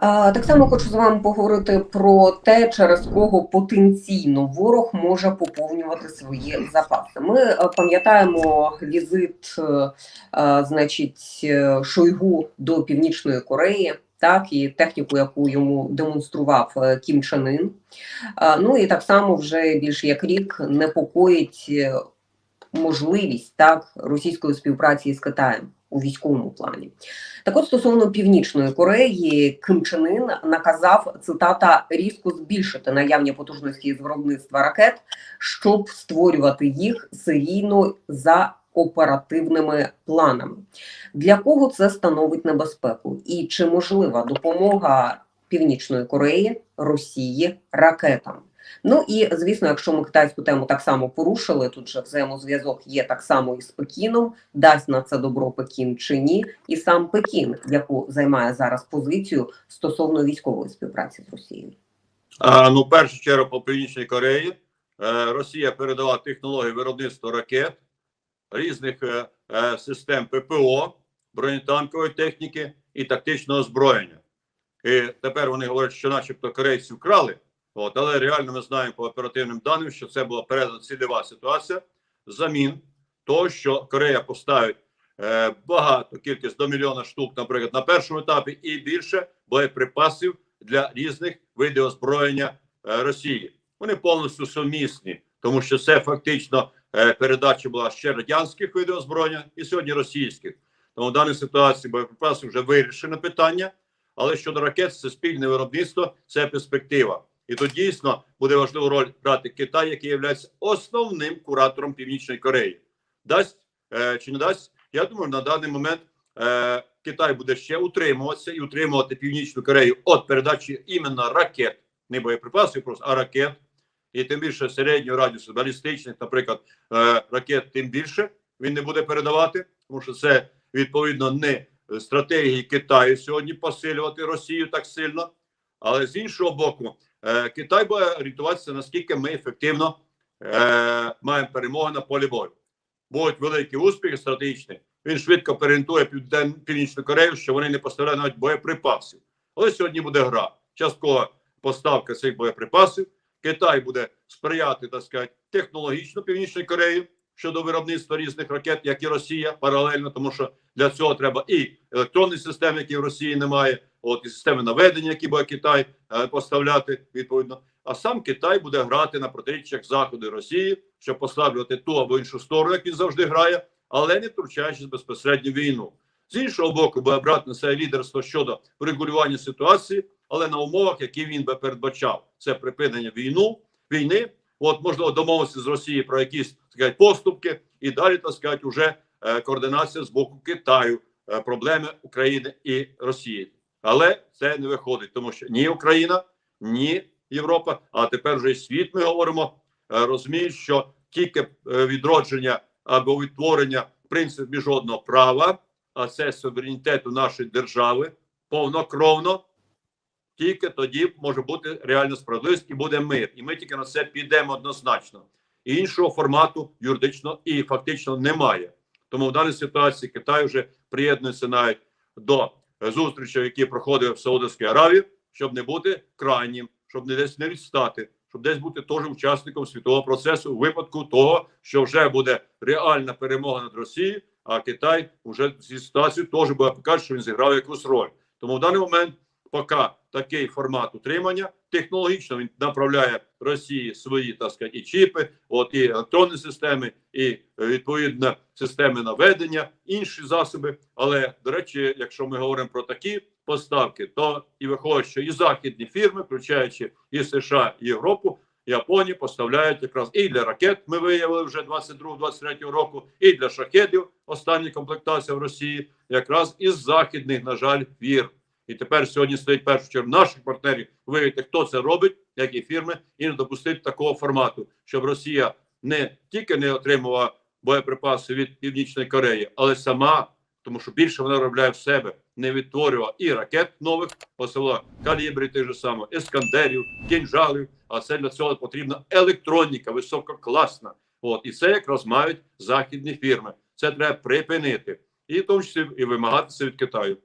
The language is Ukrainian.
Так само хочу з вами поговорити про те, через кого потенційно ворог може поповнювати свої запаси. Ми е, пам'ятаємо візит, е, е, значить, Шойгу до Північної Кореї. Так, і техніку, яку йому демонстрував Кім Чен Ін. Ну і так само вже більше як рік непокоїть можливість так російської співпраці з Китаєм у військовому плані. Так от стосовно Північної Кореї, Ким Чен Ін наказав цитата різко збільшити наявні потужності з виробництва ракет, щоб створювати їх серійно за оперативними планами. Для кого це становить небезпеку? І чи можлива допомога Північної Кореї Росії ракетам? Ну і звісно, якщо ми китайську тему так само порушили, тут же взаємозв'язок є так само і з Пекіном, дасть на це добро Пекін чи ні, і сам Пекін, яку займає зараз позицію стосовно військової співпраці з Росією. А, ну, в першу чергу по Північній Кореї е, Росія передала технології виробництва ракет, різних е, е, систем ППО, бронетанкової техніки і тактичного озброєння. І тепер вони говорять, що начебто корейці вкрали, от, але реально ми знаємо по оперативним даним, що це була передана цільова ситуація замін того, що Корея поставить е, багато кількість до мільйона штук, наприклад, на першому етапі, і більше боєприпасів для різних видів озброєння е, Росії. Вони повністю сумісні, тому що це фактично е, передача була ще радянських видів озброєння і сьогодні російських. Тому в даній ситуації боєприпаси вже вирішено питання. Але щодо ракет, це спільне виробництво, це перспектива. І тут дійсно буде важливу роль брати Китай, який є основним куратором Північної Кореї. Дасть е, чи не дасть? Я думаю, на даний момент е, Китай буде ще утримуватися і утримувати Північну Корею від передачі іменно ракет, не боєприпасів, просто а ракет. І тим більше середнього радіусу балістичних, наприклад, е, ракет, тим більше він не буде передавати, тому що це відповідно не стратегії Китаю сьогодні посилювати Росію так сильно. Але з іншого боку, Китай буде орієнтуватися, наскільки ми ефективно е, маємо перемогу на полі бою. Будуть великі успіхи стратегічні. Він швидко Півден, Північну Корею, що вони не поставляють навіть боєприпасів. Але сьогодні буде гра. Часткова поставка цих боєприпасів. Китай буде сприяти, так сказати, технологічно Північної Кореї щодо виробництва різних ракет, як і Росія, паралельно, тому що для цього треба і електронні системи, які в Росії немає, от і системи наведення, які буде Китай е, поставляти відповідно. А сам Китай буде грати на протиріччях заходу Росії, щоб послаблювати ту або іншу сторону, як він завжди грає, але не втручаючись безпосередньо війну. З іншого боку, буде брати на себе лідерство щодо врегулювання ситуації, але на умовах, які він би передбачав, це припинення війну війни. От можливо домовитися з Росією про якісь так поступки, і далі так сказати, уже е, координація з боку Китаю, е, проблеми України і Росії. Але це не виходить, тому що ні Україна, ні Європа, а тепер вже і світ. Ми говоримо, е, розуміють, що тільки відродження або відтворення принципів міжнародного права, а це суверенітету нашої держави повнокровно. Тільки тоді може бути реальна справедливість і буде мир. І ми тільки на це підемо однозначно. Іншого формату юридично і фактично немає. Тому в даній ситуації Китай вже приєднується навіть до зустрічей, які проходили в Саудовській Аравії, щоб не бути крайнім, щоб не десь не відстати, щоб десь бути теж учасником світового процесу у випадку того, що вже буде реальна перемога над Росією, а Китай вже в цій ситуації теж буде показати, що він зіграв якусь роль. Тому в даний момент поки такий формат утримання технологічно він направляє Росії свої так сказати, і чіпи, от і електронні системи, і е, відповідно системи наведення, інші засоби. Але до речі, якщо ми говоримо про такі поставки, то і виходить, що і західні фірми, включаючи і США, і Європу. Японії поставляють якраз і для ракет. Ми виявили вже 22-23 року, і для шахедів. Останні комплектація в Росії, якраз із західних, на жаль, фірм. І тепер сьогодні стоїть першу чергу наших партнерів виявити, хто це робить, які фірми, і не допустити такого формату, щоб Росія не тільки не отримувала боєприпаси від Північної Кореї, але сама, тому що більше вона виробляє в себе, не відтворювала і ракет нових, посила калібрів тих же самих, ескандерів, кінжалів. А це для цього потрібна електроніка, висококласна. От і це якраз мають західні фірми. Це треба припинити, і в тому числі і вимагатися від Китаю.